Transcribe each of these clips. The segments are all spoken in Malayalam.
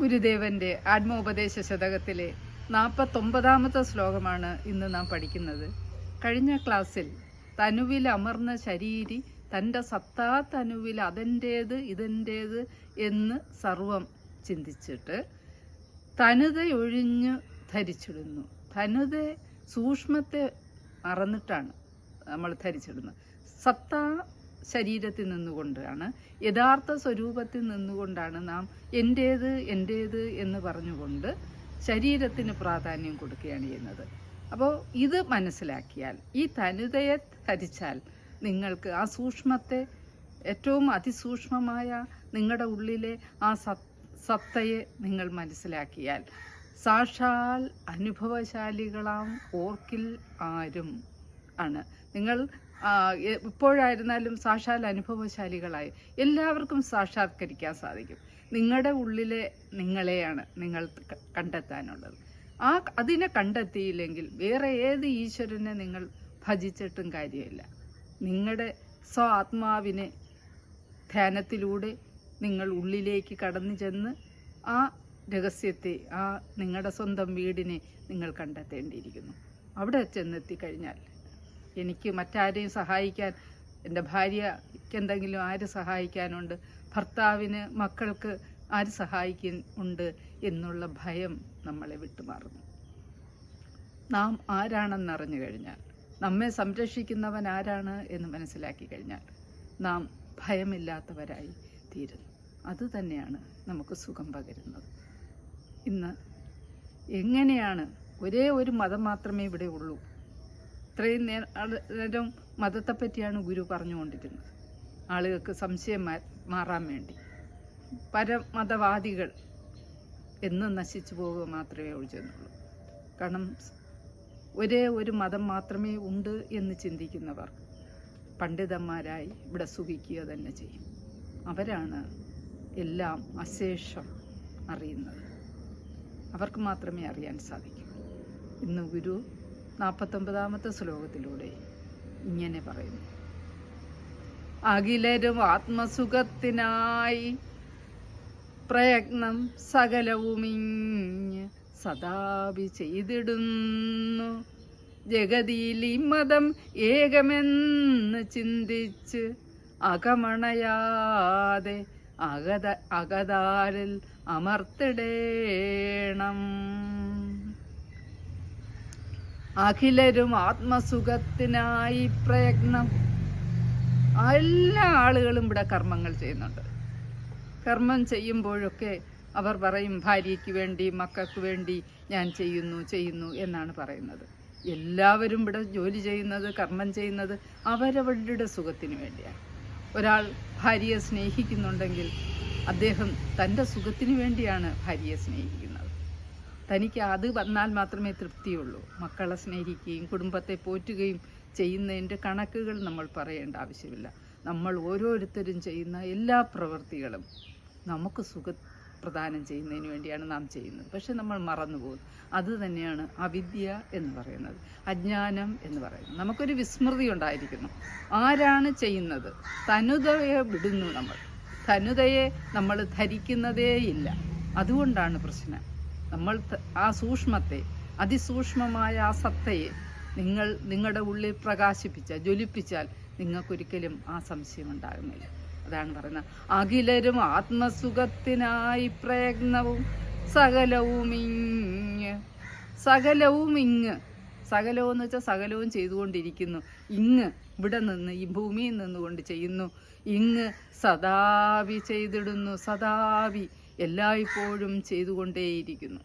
ഗുരുദേവന്റെ ആത്മോപദേശ ശതകത്തിലെ നാൽപ്പത്തൊമ്പതാമത്തെ ശ്ലോകമാണ് ഇന്ന് നാം പഠിക്കുന്നത്. കഴിഞ്ഞ ക്ലാസ്സിൽ തനുവിൽ അമർന്ന ശരീരി തന്റെ സത്താ തനുവിൽ അതെന്റേത് ഇതെന്റേത് എന്ന് സർവം ചിന്തിച്ചിട്ട് തനുതയൊഴിഞ്ഞു ധരിച്ചിടുന്നു. തനുത സൂക്ഷ്മത്തെ മറന്നിട്ടാണ് നമ്മൾ ധരിച്ചിടുന്നത്. സത്താ ശരീരത്തിൽ നിന്നുകൊണ്ടാണ് യഥാർത്ഥ സ്വരൂപത്തിൽ നിന്നുകൊണ്ടാണ് നാം എന്റേത് എന്റേത് എന്ന് പറഞ്ഞുകൊണ്ട് ശരീരത്തിന് പ്രാധാന്യം കൊടുക്കുകയാണ് ചെയ്യുന്നത്. അപ്പോൾ ഇത് മനസ്സിലാക്കിയാൽ ഈ തനുതയെ ധരിച്ചാൽ നിങ്ങൾക്ക് ആ സൂക്ഷ്മത്തെ ഏറ്റവും അതിസൂക്ഷ്മമായ നിങ്ങളുടെ ഉള്ളിലെ ആ സത് സത്തയെ നിങ്ങൾ മനസ്സിലാക്കിയാൽ സാക്ഷാൽ അനുഭവശാലികളാം ഓർക്കിൽ ആരും ആണ്. നിങ്ങൾ ഇപ്പോഴായിരുന്നാലും സാക്ഷാൽ അനുഭവശാലികളായി. എല്ലാവർക്കും സാക്ഷാത്കരിക്കാൻ സാധിക്കും. നിങ്ങളുടെ ഉള്ളിലെ നിങ്ങളെയാണ് നിങ്ങൾ കണ്ടെത്താനുള്ളത്. ആ അതിനെ കണ്ടെത്തിയില്ലെങ്കിൽ വേറെ ഏത് ഈശ്വരനെ നിങ്ങൾ ഭജിച്ചിട്ടും കാര്യമില്ല. നിങ്ങളുടെ സ്വ ആത്മാവിനെ ധ്യാനത്തിലൂടെ നിങ്ങൾ ഉള്ളിലേക്ക് കടന്നു ചെന്ന് ആ രഹസ്യത്തെ ആ നിങ്ങളുടെ സ്വന്തം വീടിനെ നിങ്ങൾ കണ്ടെത്തേണ്ടിയിരിക്കുന്നു. അവിടെ ചെന്നെത്തിക്കഴിഞ്ഞാൽ എനിക്ക് മറ്റാരെയും സഹായിക്കാൻ എന്റെ ഭാര്യയ്ക്ക് എന്തെങ്കിലും ആര് സഹായിക്കാനുണ്ട്? ഭർത്താവിന് മക്കൾക്ക് ആര് സഹായിക്കാൻ ഉണ്ട് എന്നുള്ള ഭയം നമ്മളെ വിട്ടുമാറുന്നു. നാം ആരാണെന്നറിഞ്ഞു കഴിഞ്ഞാൽ നമ്മെ സംരക്ഷിക്കുന്നവൻ ആരാണ് എന്ന് മനസ്സിലാക്കി കഴിഞ്ഞാൽ നാം ഭയമില്ലാത്തവരായി തീരുന്നു. അത് തന്നെയാണ് നമുക്ക് സുഖം പകരുന്നത്. ഇന്ന് എങ്ങനെയാണ് ഒരേ ഒരു മതം മാത്രമേ ഇവിടെ ഉള്ളൂ? ഇത്രയും നേ- മതത്തെ നേരം മതത്തെപ്പറ്റിയാണ് ഗുരു പറഞ്ഞുകൊണ്ടിരുന്നത് ആളുകൾക്ക് സംശയം മാറാൻ വേണ്ടി. പരമതവാദികൾ എന്നും നശിച്ചു പോവുക മാത്രമേ ഒഴിച്ചെന്നുള്ളൂ കാരണം ഒരേ ഒരു മതം മാത്രമേ ഉണ്ട് എന്ന് ചിന്തിക്കുന്നവർ പണ്ഡിതന്മാരായി ഇവിടെ സുഖിക്കുക തന്നെ ചെയ്യും. അവരാണ് എല്ലാം അശേഷം അറിയുന്നത്. അവർക്ക് മാത്രമേ അറിയാൻ സാധിക്കൂ. ഇന്ന് ഗുരു നാൽപ്പത്തൊമ്പതാമത്തെ ശ്ലോകത്തിലൂടെ ഇങ്ങനെ പറയുന്നു. അഖിലരും ആത്മസുഖത്തിനായി പ്രയത്നം സകലവുമിഞ്ഞ് സദാപി ചെയ്തിടുന്നു. ജഗതിയിൽ ഈ മതം ഏകമെന്ന് ചിന്തിച്ച് അകമണയാതെ അകത അകതാരിൽ അമർത്തിടേണം. അഖിലരും ആത്മസുഖത്തിനായി പ്രയത്നം. എല്ലാ ആളുകളും ഇവിടെ കർമ്മങ്ങൾ ചെയ്യുന്നുണ്ട്. കർമ്മം ചെയ്യുമ്പോഴൊക്കെ അവർ പറയും ഭാര്യയ്ക്ക് വേണ്ടി മക്കൾക്ക് വേണ്ടി ഞാൻ ചെയ്യുന്നു ചെയ്യുന്നു എന്നാണ് പറയുന്നത്. എല്ലാവരും ഇവിടെ ജോലി ചെയ്യുന്നത് കർമ്മം ചെയ്യുന്നത് അവരവരുടെ സുഖത്തിന് വേണ്ടിയാണ്. ഒരാൾ ഭാര്യയെ സ്നേഹിക്കുന്നുണ്ടെങ്കിൽ അദ്ദേഹം തന്റെ സുഖത്തിന് വേണ്ടിയാണ് ഭാര്യയെ സ്നേഹിക്കുന്നത്. തനിക്ക് അത് വന്നാൽ മാത്രമേ തൃപ്തിയുള്ളൂ. മക്കളെ സ്നേഹിക്കുകയും കുടുംബത്തെ പോറ്റുകയും ചെയ്യുന്നതിന്റെ കണക്കുകൾ നമ്മൾ പറയേണ്ട ആവശ്യമില്ല. നമ്മൾ ഓരോരുത്തരും ചെയ്യുന്ന എല്ലാ പ്രവൃത്തികളും നമുക്ക് സുഖ പ്രദാനം ചെയ്യുന്നതിന് വേണ്ടിയാണ് നാം ചെയ്യുന്നത്. പക്ഷെ നമ്മൾ മറന്നുപോകും അത് തന്നെയാണ് അവിദ്യ എന്ന് പറയുന്നത്. അജ്ഞാനം എന്ന് പറയുന്നത്. നമുക്കൊരു വിസ്മൃതി ഉണ്ടായിരിക്കുന്നു. ആരാണ് ചെയ്യുന്നത്? തനുതയെ വിടുന്നു നമ്മൾ. തനുതയെ നമ്മൾ ധരിക്കുന്നതേയില്ല അതുകൊണ്ടാണ് പ്രശ്നം. നമ്മൾ ആ സൂക്ഷ്മത്തെ അതിസൂക്ഷ്മമായ ആ സത്തയെ നിങ്ങൾ നിങ്ങളുടെ ഉള്ളിൽ പ്രകാശിപ്പിച്ചാൽ ജ്വലിപ്പിച്ചാൽ നിങ്ങൾക്കൊരിക്കലും ആ സംശയം ഉണ്ടാകുന്നില്ല. അതാണ് പറയുന്നത്. അഖിലരും ആത്മസുഖത്തിനായി പ്രയത്നവും സകലവും ഇങ്ങ് സകലവും ഇങ്ങ്. സകലവും എന്ന് വെച്ചാൽ സകലവും ചെയ്തുകൊണ്ടിരിക്കുന്നു. ഇങ്ങ് ഇവിടെ നിന്ന് ഈ ഭൂമിയിൽ നിന്നുകൊണ്ട് ചെയ്യുന്നു. ഇങ്ങ് സദാവി ചെയ്തിടുന്നു സദാവി. എല്ലായ്പ്പോഴും ചെയ്തുകൊണ്ടേയിരിക്കുന്നു.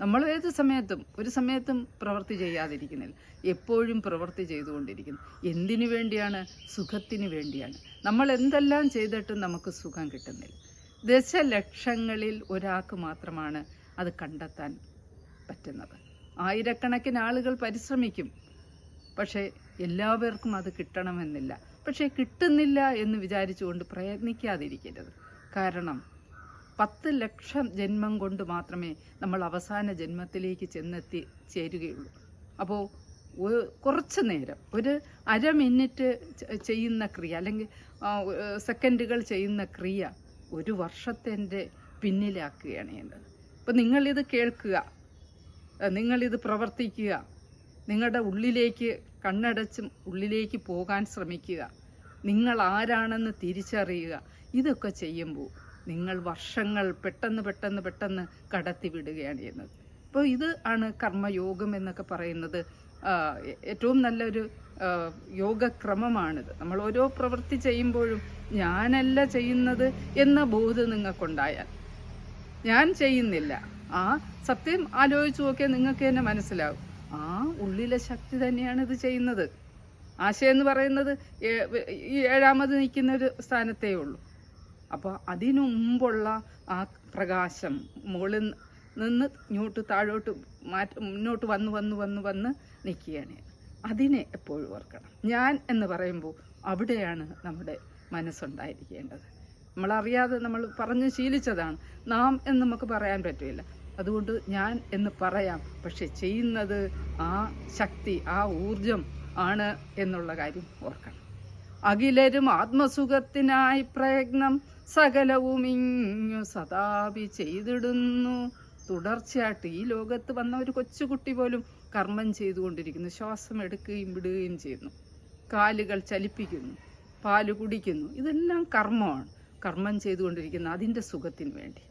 നമ്മൾ ഏത് സമയത്തും ഒരു സമയത്തും പ്രവൃത്തി ചെയ്യാതിരിക്കുന്നില്ല. എപ്പോഴും പ്രവൃത്തി ചെയ്തുകൊണ്ടിരിക്കുന്നു. എന്തിനു വേണ്ടിയാണ്? സുഖത്തിന് വേണ്ടിയാണ്. നമ്മൾ എന്തെല്ലാം ചെയ്തിട്ടും നമുക്ക് സുഖം കിട്ടുന്നില്ല. ദശലക്ഷങ്ങളിൽ ഒരാൾക്ക് മാത്രമാണ് അത് കണ്ടെത്താൻ പറ്റുന്നത്. ആയിരക്കണക്കിന് ആളുകൾ പരിശ്രമിക്കും. പക്ഷേ എല്ലാവർക്കും അത് കിട്ടണമെന്നില്ല. പക്ഷേ കിട്ടുന്നില്ല എന്ന് വിചാരിച്ചുകൊണ്ട് പ്രയത്നിക്കാതിരിക്കരുത്. കാരണം പത്ത് ലക്ഷം ജന്മം കൊണ്ട് മാത്രമേ നമ്മൾ അവസാന ജന്മത്തിലേക്ക് ചെന്നെത്തി ചേരുകയുള്ളൂ. അപ്പോൾ കുറച്ച് നേരം ഒരു അര മിനിറ്റ് ചെയ്യുന്ന ക്രിയ അല്ലെങ്കിൽ സെക്കൻഡുകൾ ചെയ്യുന്ന ക്രിയ ഒരു വർഷത്തിന്റെ പിന്നിലാക്കുകയാണ് ചെയ്യുന്നത് അപ്പം നിങ്ങളിത് കേൾക്കുക നിങ്ങളിത് പ്രവർത്തിക്കുക നിങ്ങളുടെ ഉള്ളിലേക്ക് കണ്ണടച്ചും ഉള്ളിലേക്ക് പോകാൻ ശ്രമിക്കുക നിങ്ങൾ ആരാണെന്ന് തിരിച്ചറിയുക ഇതൊക്കെ ചെയ്യുമ്പോൾ നിങ്ങൾ വർഷങ്ങൾ പെട്ടെന്ന് പെട്ടെന്ന് പെട്ടെന്ന് കടത്തി വിടുകയാണ് ചെയ്യുന്നത്. അപ്പോൾ ഇത് ആണ് കർമ്മയോഗം എന്നൊക്കെ പറയുന്നത്. ഏറ്റവും നല്ലൊരു യോഗക്രമമാണിത്. നമ്മൾ ഓരോ പ്രവൃത്തി ചെയ്യുമ്പോഴും ഞാനല്ല ചെയ്യുന്നത് എന്ന ബോധം നിങ്ങൾക്കുണ്ടായാൽ ഞാൻ ചെയ്യുന്നില്ല. ആ സത്യം ആലോചിച്ച് നോക്കിയാൽ നിങ്ങൾക്ക് തന്നെ മനസ്സിലാവും. ആ ഉള്ളിലെ ശക്തി തന്നെയാണ് ഇത് ചെയ്യുന്നത്. ആശയം എന്ന് പറയുന്നത് ഈ ഏഴാമത് നിൽക്കുന്ന ഒരു സ്ഥാനത്തേ ഉള്ളൂ. അപ്പോൾ അതിനു മുമ്പുള്ള ആ പ്രകാശം മുകളിൽ നിന്ന് ഇങ്ങോട്ട് താഴോട്ട് മാറ്റ മുന്നോട്ട് വന്ന് വന്ന് വന്ന് വന്ന് നിൽക്കുകയാണ്. അതിനെ എപ്പോഴും ഓർക്കണം. ഞാൻ എന്ന് പറയുമ്പോൾ അവിടെയാണ് നമ്മുടെ മനസ്സുണ്ടായിരിക്കേണ്ടത്. നമ്മളറിയാതെ നമ്മൾ പറഞ്ഞ് ശീലിച്ചതാണ്. നാം എന്ന് നമുക്ക് പറയാൻ പറ്റില്ല. അതുകൊണ്ട് ഞാൻ എന്ന് പറയാം. പക്ഷെ ചെയ്യുന്നത് ആ ശക്തി ആ ഊർജം ആണ് എന്നുള്ള കാര്യം ഓർക്കണം. അഖിലരും ആത്മസുഖത്തിനായി പ്രയത്നം സകലവും ഇങ്ങു സദാപി ചെയ്തിടുന്നു. തുടർച്ചയായിട്ട് ഈ ലോകത്ത് വന്ന ഒരു കൊച്ചുകുട്ടി പോലും കർമ്മം ചെയ്തുകൊണ്ടിരിക്കുന്നു. ശ്വാസം എടുക്കുകയും വിടുകയും ചെയ്യുന്നു. കാലുകൾ ചലിപ്പിക്കുന്നു. പാൽ കുടിക്കുന്നു. ഇതെല്ലാം കർമ്മമാണ്. കർമ്മം ചെയ്തുകൊണ്ടിരിക്കുന്ന അതിന്റെ സുഖത്തിന് വേണ്ടി.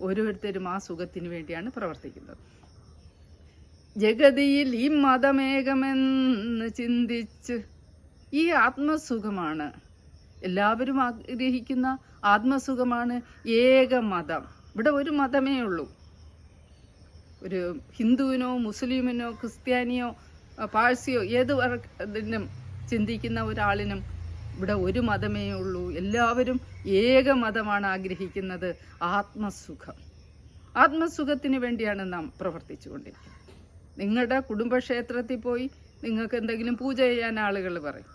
ഓരോരുത്തരും ആ സുഖത്തിന് വേണ്ടിയാണ് പ്രവർത്തിക്കുന്നത്. ജഗതിയിൽ ഈ മതമേകമെന്ന് ചിന്തിച്ച് ഈ ആത്മസുഖമാണ് എല്ലാവരും ആഗ്രഹിക്കുന്ന ആത്മസുഖമാണ് ഏക മതം ഇവിടെ ഒരു മതമേ ഉള്ളൂ. ഒരു ഹിന്ദുവിനോ മുസ്ലിമിനോ ക്രിസ്ത്യാനിയോ പാഴ്സിയോ ഏത് വർക്കിനും ചിന്തിക്കുന്ന ഒരാളിനും ഇവിടെ ഒരു മതമേ ഉള്ളൂ. എല്ലാവരും ഏക മതമാണ് ആഗ്രഹിക്കുന്നത്. ആത്മസുഖം. ആത്മസുഖത്തിന് വേണ്ടിയാണ് നാം പ്രവർത്തിച്ചുകൊണ്ടിരിക്കുന്നത് നിങ്ങളുടെ കുടുംബക്ഷേത്രത്തിൽ പോയി നിങ്ങൾക്ക് എന്തെങ്കിലും പൂജ ചെയ്യാൻ ആളുകൾ പറയും.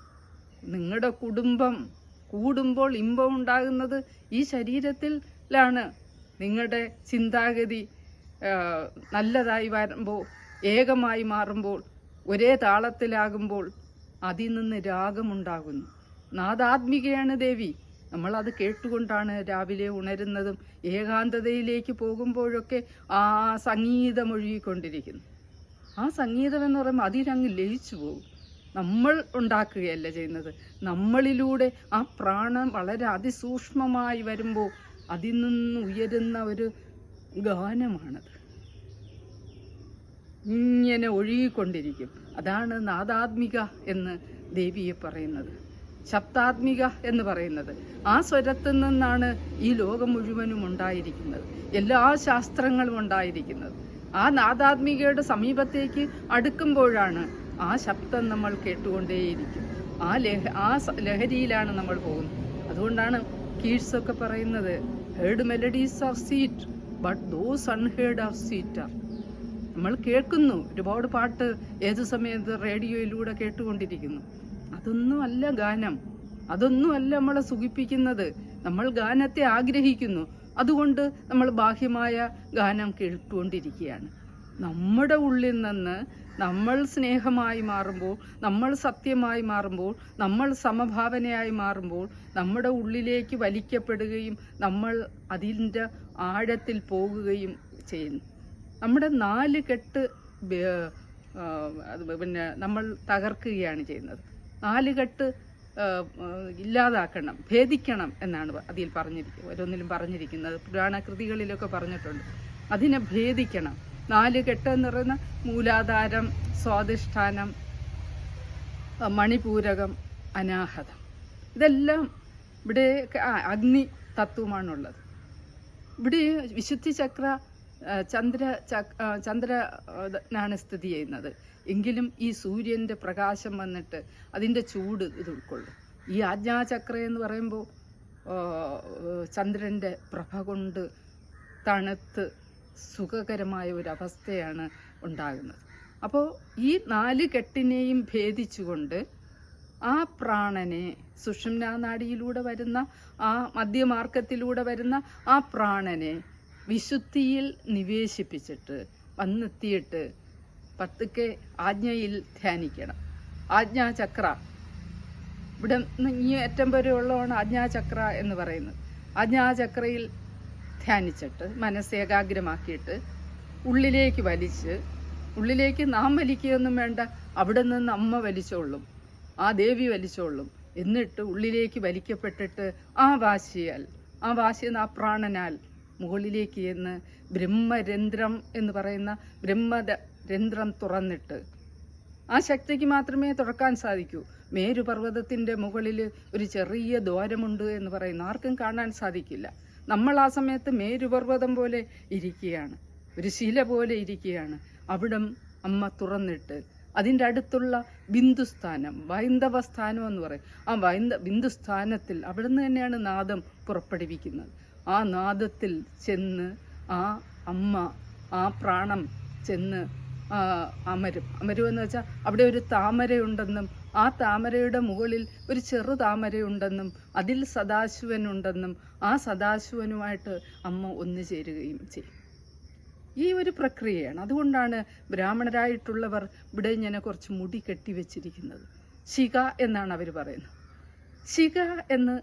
നിങ്ങളുടെ കുടുംബം കൂടുമ്പോൾ ഇമ്പം ഉണ്ടാകുന്നത് ഈ ശരീരത്തിലാണ്. നിങ്ങളുടെ ചിന്താഗതി നല്ലതായി വരുമ്പോൾ ഏകമായി മാറുമ്പോൾ ഒരേ താളത്തിലാകുമ്പോൾ അതിൽ നിന്ന് രാഗമുണ്ടാകുന്നു നാദാത്മികയാണ് ദേവി. നമ്മളത് കേട്ടുകൊണ്ടാണ് രാവിലെ ഉണരുന്നതും ഏകാന്തതയിലേക്ക് പോകുമ്പോഴൊക്കെ ആ സംഗീതമൊഴുകിക്കൊണ്ടിരിക്കുന്നു ആ സംഗീതം എന്ന് പറയുമ്പോൾ അതിരങ്ങ് ലയിച്ചു പോകും. നമ്മൾ ഉണ്ടാക്കുകയല്ല ചെയ്യുന്നത്. നമ്മളിലൂടെ ആ പ്രാണൻ വളരെ അതിസൂക്ഷ്മമായി വരുമ്പോൾ അതിൽ നിന്ന് ഉയരുന്ന ഒരു ഗാനമാണത്. ഇങ്ങനെ ഒഴുകിക്കൊണ്ടിരിക്കും. അതാണ് നാദാത്മിക എന്ന് ദേവിയെ പറയുന്നത്. ശബ്ദാത്മിക എന്ന് പറയുന്നത്. ആ സ്വരത്തിൽ നിന്നാണ് ഈ ലോകം മുഴുവനും ഉണ്ടായിരിക്കുന്നത്. എല്ലാ ശാസ്ത്രങ്ങളും ഉണ്ടായിരിക്കുന്നത്. ആ നാദാത്മികയുടെ സമീപത്തേക്ക് അടുക്കുമ്പോഴാണ് ആ ശബ്ദം നമ്മൾ കേട്ടുകൊണ്ടേയിരിക്കും. ആ ലഹ ആ ലഹരിയിലാണ് നമ്മൾ പോകുന്നത്. അതുകൊണ്ടാണ് കീഴ്സ് ഒക്കെ പറയുന്നത് heard melodies are sweet but those unheard are sweeter നമ്മൾ കേൾക്കുന്നു ഒരുപാട് പാട്ട് ഏത് സമയത്ത് റേഡിയോയിലൂടെ കേട്ടുകൊണ്ടിരിക്കുന്നു. അതൊന്നും അല്ല ഗാനം. അതൊന്നും അല്ല നമ്മളെ സുഖിപ്പിക്കുന്നത്. നമ്മൾ ഗാനത്തെ ആഗ്രഹിക്കുന്നു. അതുകൊണ്ട് നമ്മൾ ബാഹ്യമായ ഗാനം കേട്ടുകൊണ്ടിരിക്കുകയാണ്. നമ്മുടെ ഉള്ളിൽ നിന്ന് നമ്മൾ സ്നേഹമായി മാറുമ്പോൾ നമ്മൾ സത്യമായി മാറുമ്പോൾ നമ്മൾ സമഭാവനയായി മാറുമ്പോൾ നമ്മുടെ ഉള്ളിലേക്ക് വലിക്കപ്പെടുകയും നമ്മൾ അതിന്റെ ആഴത്തിൽ പോകുകയും ചെയ്യുന്നു നമ്മുടെ നാല് കെട്ട് പിന്നെ നമ്മൾ തകർക്കുകയാണ് ചെയ്യുന്നത്. നാല് കെട്ട് ഇല്ലാതാക്കണം ഭേദിക്കണം എന്നാണ് അതിൽ പറഞ്ഞിരിക്കുന്നത്. ഓരോന്നിലും പറഞ്ഞിരിക്കുന്നത്. പുരാണ കൃതികളിലൊക്കെ പറഞ്ഞിട്ടുണ്ട്. അതിനെ ഭേദിക്കണം. നാല് കെട്ട് എന്ന് പറയുന്ന മൂലാധാരം സ്വാധിഷ്ഠാനം മണിപൂരകം അനാഹതം. ഇതെല്ലാം ഇവിടെ അഗ്നി തത്വമാണുള്ളത്. ഇവിടെ വിശുദ്ധി ചക്ര ചന്ദ്ര ചന്ദ്രനാണ് സ്ഥിതി ചെയ്യുന്നത്. എങ്കിലും ഈ സൂര്യന്റെ പ്രകാശം വന്നിട്ട് അതിന്റെ ചൂട് ഇത് ഉൾക്കൊള്ളും. ഈ ആജ്ഞാചക്ര എന്ന് പറയുമ്പോൾ ചന്ദ്രന്റെ പ്രഭ കൊണ്ട് തണുത്ത് സുഖകരമായ ഒരു അവസ്ഥയാണ് ഉണ്ടാകുന്നത്. അപ്പോൾ ഈ നാല് കെട്ടിനെയും ഭേദിച്ചുകൊണ്ട് ആ പ്രാണനെ സുഷുമ്നാ നാഡിയിലൂടെ വരുന്ന ആ മധ്യമാർഗത്തിലൂടെ വരുന്ന ആ പ്രാണനെ വിശുദ്ധിയിൽ നിവേശിപ്പിച്ചിട്ട് വന്നെത്തിയിട്ട് പത്തുക്കെ ആജ്ഞയിൽ ധ്യാനിക്കണം. ആജ്ഞാചക്ര. ഇവിടെ നിന്ന് ഈ അറ്റം വരെ ഉള്ളതാണ് ആജ്ഞാചക്ര എന്ന് പറയുന്നത്. ആജ്ഞാചക്രയിൽ ധ്യാനിച്ചിട്ട് മനസ്സ് ഏകാഗ്രമാക്കിയിട്ട് ഉള്ളിലേക്ക് വലിച്ച് ഉള്ളിലേക്ക് നാം വലിക്കുകയൊന്നും വേണ്ട അവിടെ നിന്ന് അമ്മ വലിച്ചോളും ആ ദേവി വലിച്ചോളും എന്നിട്ട് ഉള്ളിലേക്ക് വലിക്കപ്പെട്ടിട്ട് ആ വാശിയാൽ ആ വാശി ആ പ്രാണനാൽ മുകളിലേക്ക് എന്ന് ബ്രഹ്മരന്ധ്രം എന്ന് പറയുന്ന ബ്രഹ്മ രന്ധ്രം തുറന്നിട്ട് ആ ശക്തിക്ക് മാത്രമേ തുറക്കാൻ സാധിക്കൂ. മേരുപർവതത്തിന്റെ മുകളിൽ ഒരു ചെറിയ ദ്വാരമുണ്ട് എന്ന് പറയുന്നു ആർക്കും കാണാൻ സാധിക്കില്ല. നമ്മൾ ആ സമയത്ത് മേരുപർവതം പോലെ ഇരിക്കുകയാണ്. ഒരു ശില പോലെ ഇരിക്കുകയാണ്. അവിടം അമ്മ തുറന്നിട്ട് അതിന്റെ അടുത്തുള്ള ബിന്ദുസ്ഥാനം വൈന്ദവ സ്ഥാനം എന്ന് പറയും. ആ വൈന്ദ ബിന്ദുസ്ഥാനത്തിൽ അവിടെ നിന്ന് തന്നെയാണ് നാദം പുറപ്പെടുവിക്കുന്നത്. ആ നാദത്തിൽ ചെന്ന് ആ അമ്മ ആ പ്രാണം ചെന്ന് അമരും. അമരും എന്ന് വെച്ചാൽ അവിടെ ഒരു താമരയുണ്ടെന്നും ആ താമരയുടെ മുകളിൽ ഒരു ചെറു താമരയുണ്ടെന്നും അതിൽ സദാശിവനുണ്ടെന്നും ആ സദാശിവനുമായിട്ട് അമ്മ ഒന്നു ചേരുകയും ചെയ്യും. ഈ ഒരു പ്രക്രിയയാണ്. അതുകൊണ്ടാണ് ബ്രാഹ്മണരായിട്ടുള്ളവർ ഇവിടെ ഇങ്ങനെ കുറച്ച് മുടി കെട്ടിവെച്ചിരിക്കുന്നത് ശിഖ എന്നാണ് അവർ പറയുന്നത്. ശിഖ എന്ന്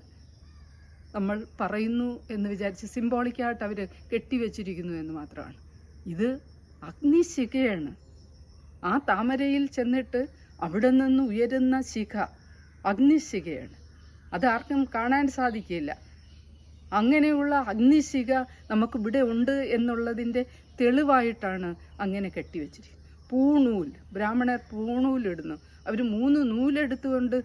നമ്മൾ പറയുന്നു എന്ന് വിചാരിച്ച് സിംബോളിക്കായിട്ട് അവർ കെട്ടിവെച്ചിരിക്കുന്നു എന്ന് മാത്രമാണ്. ഇത് അഗ്നിശിഖയാണ്. ആ താമരയിൽ ചെന്നിട്ട് അവിടെ നിന്ന് ഉയരുന്ന ശിഖ അഗ്നിശിഖയാണ്. അതാർക്കും കാണാൻ സാധിക്കില്ല. അങ്ങനെയുള്ള അഗ്നിശിഖ നമുക്ക് ഇവിടെ ഉണ്ട് എന്നുള്ളതിന്റെ തെളിവായിട്ടാണ് അങ്ങനെ കെട്ടിവെച്ചിരിക്കുന്നത്. പൂണൂൽ ബ്രാഹ്മണർ പൂണൂലിടുന്നു അവർ മൂന്ന് നൂലെടുത്തുകൊണ്ട്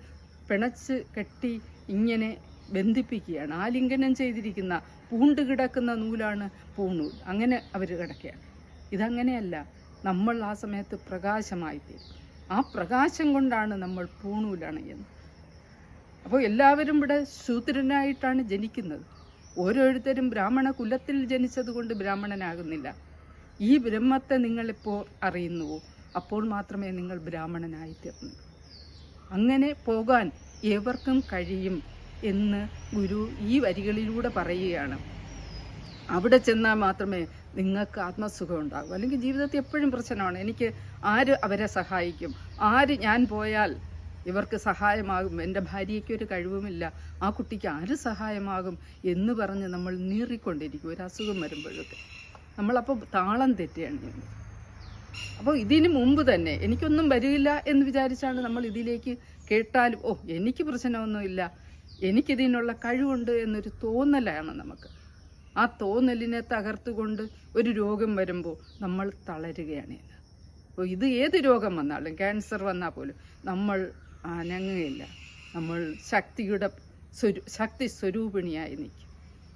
പിണച്ച് കെട്ടി ഇങ്ങനെ ബന്ധിപ്പിക്കുകയാണ്. ആലിംഗനം ചെയ്തിരിക്കുന്ന പൂണ്ട് കിടക്കുന്ന നൂലാണ് പൂണൂൽ. അങ്ങനെ അവർ കിടക്കുകയാണ്. ഇതങ്ങനെയല്ല. നമ്മൾ ആ സമയത്ത് പ്രകാശമായി തീരും ആ പ്രകാശം കൊണ്ടാണ് നമ്മൾ പൂണൂലണയുന്നത്. അപ്പോൾ എല്ലാവരും ഇവിടെ ശൂദ്രനായിട്ടാണ് ജനിക്കുന്നത്. ഓരോരുത്തരും ബ്രാഹ്മണ കുലത്തിൽ ജനിച്ചതുകൊണ്ട് ബ്രാഹ്മണനാകുന്നില്ല. ഈ ബ്രഹ്മത്തെ നിങ്ങളിപ്പോൾ അറിയുന്നുവോ? അപ്പോൾ മാത്രമേ നിങ്ങൾ ബ്രാഹ്മണനായി തീർന്നു അങ്ങനെ പോകാൻ ഏവർക്കും കഴിയും എന്ന് ഗുരു ഈ വരികളിലൂടെ പറയുകയാണ്. അവിടെ ചെന്നാൽ മാത്രമേ നിങ്ങൾക്ക് ആത്മസുഖം ഉണ്ടാകൂ. അല്ലെങ്കിൽ ജീവിതത്തിൽ എപ്പോഴും പ്രശ്നമാണ്. എനിക്ക് ആര് അവരെ സഹായിക്കും? ആര് ഞാൻ പോയാൽ ഇവർക്ക് സഹായമാകും? എന്റെ ഭാര്യയ്ക്ക് ഒരു കഴിവുമില്ല. ആ കുട്ടിക്ക് ആര് സഹായമാകും എന്ന് പറഞ്ഞ് നമ്മൾ നീറിക്കൊണ്ടിരിക്കും. ഒരു അസുഖം വരുമ്പോഴൊക്കെ. നമ്മളപ്പോൾ താളം തെറ്റുകയാണ് ചെയ്യുന്നത്. അപ്പോൾ ഇതിന് മുമ്പ് തന്നെ എനിക്കൊന്നും വരില്ല എന്ന് വിചാരിച്ചാണ് നമ്മൾ ഇതിലേക്ക് കേട്ടാലും ഓ എനിക്ക് പ്രശ്നമൊന്നുമില്ല. എനിക്കിതിനുള്ള കഴിവുണ്ട് എന്നൊരു തോന്നലാണ് നമുക്ക്. ആ തോന്നലിനെ തകർത്തുകൊണ്ട് ഒരു രോഗം വരുമ്പോൾ നമ്മൾ തളരുകയാണ്. അപ്പോൾ ഇത് ഏത് രോഗം വന്നാലും ക്യാൻസർ വന്നാൽ പോലും നമ്മൾ അനങ്ങുകയില്ല. നമ്മൾ ശക്തിയുടെ സ്വരു ശക്തി സ്വരൂപിണിയായി നിൽക്കും.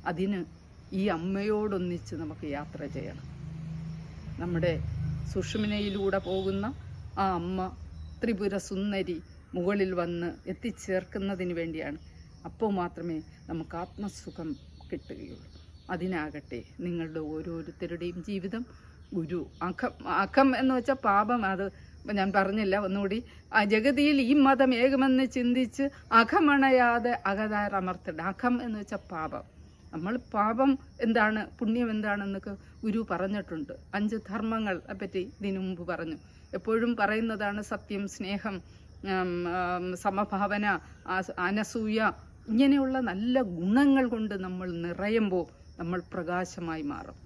അതിന് ഈ അമ്മയോടൊന്നിച്ച് നമുക്ക് യാത്ര ചെയ്യണം. നമ്മുടെ സുഷുമിനയിലൂടെ പോകുന്ന ആ അമ്മ ത്രിപുര സുന്ദരി മുകളിൽ വന്ന് എത്തിച്ചേർക്കുന്നതിന് വേണ്ടിയാണ്. അപ്പോൾ മാത്രമേ നമുക്ക് ആത്മസുഖം കിട്ടുകയുള്ളൂ. അതിനാകട്ടെ നിങ്ങളുടെ ഓരോരുത്തരുടെയും ജീവിതം ഗുരു അഖം അഖം എന്ന് വെച്ചാൽ പാപം. അത് ഞാൻ പറഞ്ഞില്ല ഒന്നുകൂടി. ആ ജഗതിയിൽ ഈ മതം ഏകമെന്ന് ചിന്തിച്ച് അഖമണയാതെ അകതാർ അമർത്തിട അഖം എന്ന് വെച്ചാൽ പാപം. നമ്മൾ പാപം എന്താണ് പുണ്യം എന്താണെന്നൊക്കെ ഗുരു പറഞ്ഞിട്ടുണ്ട്. അഞ്ച് ധർമ്മങ്ങൾ പറ്റി ഇതിനു മുമ്പ് പറഞ്ഞു. എപ്പോഴും പറയുന്നതാണ് സത്യം സ്നേഹം സമഭാവന അനസൂയ. ഇങ്ങനെയുള്ള നല്ല ഗുണങ്ങൾ കൊണ്ട് നമ്മൾ നിറയുമ്പോൾ നമ്മൾ പ്രകാശമായി മാറും.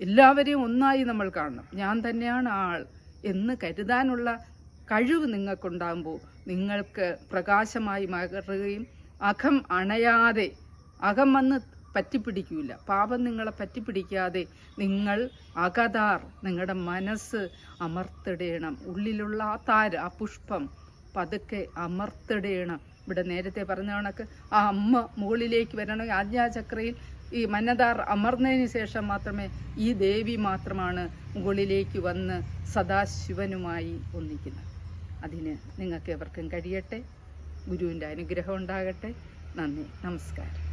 എല്ലാവരെയും ഒന്നായി നമ്മൾ കാണണം. ഞാൻ തന്നെയാണ് ആൾ എന്ന് കരുതാനുള്ള കഴിവ് നിങ്ങൾക്കുണ്ടാകുമ്പോൾ നിങ്ങൾക്ക് പ്രകാശമായി മാറുകയും അകം അണയാതെ അകം വന്ന് പറ്റിപ്പിടിക്കൂല. പാപം നിങ്ങളെ പറ്റിപ്പിടിക്കാതെ നിങ്ങൾ അകതാർ നിങ്ങളുടെ മനസ്സ് അമർത്തിടേണം. ഉള്ളിലുള്ള ആ താര് ആ പുഷ്പം പതുക്കെ അമർത്തിടേണം. ഇവിടെ നേരത്തെ പറഞ്ഞ കണക്ക് ആ അമ്മ മുകളിലേക്ക് വരണമെങ്കിൽ ആജ്ഞാചക്രയിൽ ഈ മന്നദാർ അമർന്നതിന് ശേഷം മാത്രമേ ഈ ദേവി മാത്രമാണ് മുകളിലേക്ക് വന്ന് സദാശിവനുമായി ഒന്നിക്കുന്നത്. അതിന് നിങ്ങൾക്ക് എവർക്കും കഴിയട്ടെ. ഗുരുവിന്റെ അനുഗ്രഹം ഉണ്ടാകട്ടെ. നന്ദി. നമസ്കാരം.